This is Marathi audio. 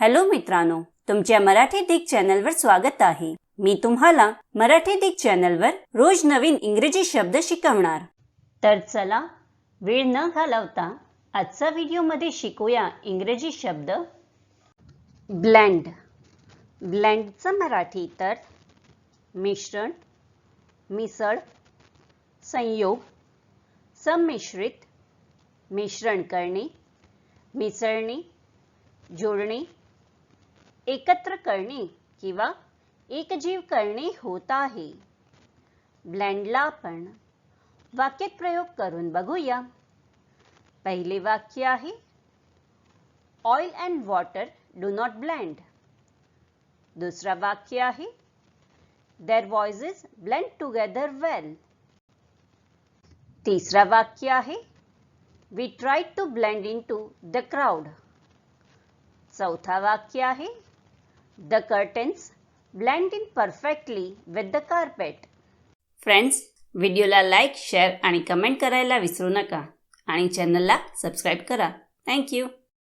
हॅलो मित्रांनो तुमच्या मराठी दिग चॅनलवर स्वागत आहे. मी तुम्हाला मराठी दिग चॅनलवर रोज नवीन इंग्रजी शब्द शिकवणार. तर चला वेळ न घालवता आजचा व्हिडिओमध्ये शिकूया इंग्रजी शब्द. ब्लँड. ब्लँडचं मराठी तर मिश्रण मिसळ संयोग संमिश्रित मिश्रण करणे मिसळणे जोडणे एकत्र करणे किंवा एकजीव करणे होत आहे. ब्लँडला आपण वाक्यात प्रयोग करून बघूया. पहिले वाक्य आहे oil and water do not blend दुसरा वाक्य आहे their voices blend together well तिसरा वाक्य आहे we try to blend into the crowd चौथा वाक्य आहे the curtains blend in perfectly with the carpet friends व्हिडिओला लाईक शेअर आणि कमेंट करायला विसरू नका. आणि चॅनलला सबस्क्राईब करा. थँक्यू